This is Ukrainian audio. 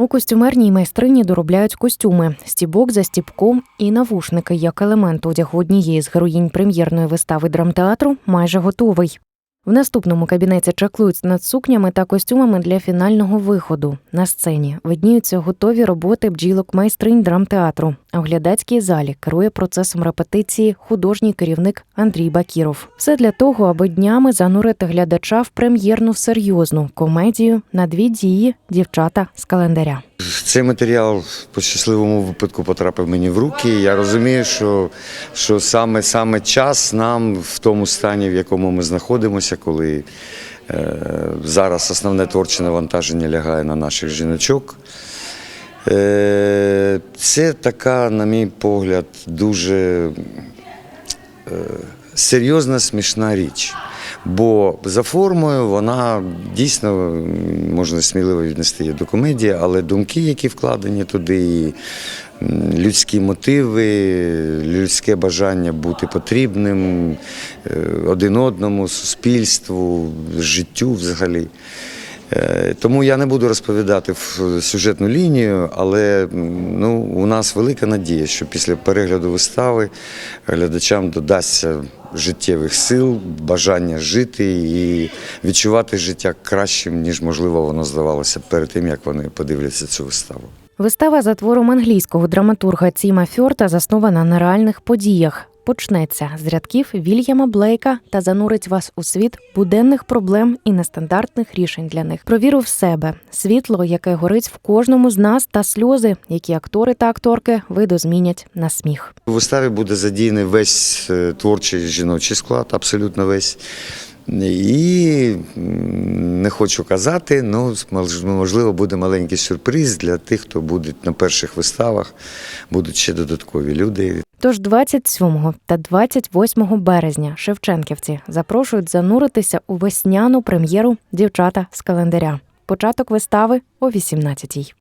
У костюмерній майстрині доробляють костюми, стібок за стібком і навушники як елемент одягу однієї з героїнь прем'єрної вистави драмтеатру майже готовий. В наступному кабінеті чаклують над сукнями та костюмами для фінального виходу. На сцені видніються готові роботи бджілок майстринь драмтеатру. А в глядацькій залі керує процесом репетиції художній керівник Андрій Бакіров. Все для того, аби днями занурити глядача в прем'єрну серйозну комедію на дві дії дівчата з календаря. Цей матеріал по щасливому випадку потрапив мені в руки. Я розумію, що, що саме, саме час нам в тому стані, в якому ми знаходимося, коли е, зараз основне творче навантаження лягає на наших жіночок. Е, це така, на мій погляд, дуже е, серйозна, смішна річ. Бо за формою вона дійсно можна сміливо віднести її до комедії, але думки, які вкладені туди, і людські мотиви, людське бажання бути потрібним один одному, суспільству, життю взагалі. Е, Тому я не буду розповідати в сюжетну лінію, але ну, у нас велика надія, що після перегляду вистави глядачам додасться життєвих сил, бажання жити і відчувати життя кращим, ніж можливо воно здавалося перед тим, як вони подивляться цю виставу. Вистава за твором англійського драматурга Ціма Фьорта заснована на реальних подіях. Почнеться з рядків Вільяма Блейка та занурить вас у світ буденних проблем і нестандартних рішень для них. Про віру в себе, світло, яке горить в кожному з нас, та сльози, які актори та акторки видозмінять на сміх. У виставі буде задіяний весь е, творчий жіночий склад, абсолютно весь. І не хочу казати, ну мож- можливо, буде маленький сюрприз для тих, хто буде на перших виставах. Будуть ще додаткові люди. Тож 27 та 28 березня Шевченківці запрошують зануритися у весняну прем'єру Дівчата з календаря. Початок вистави о 18-й.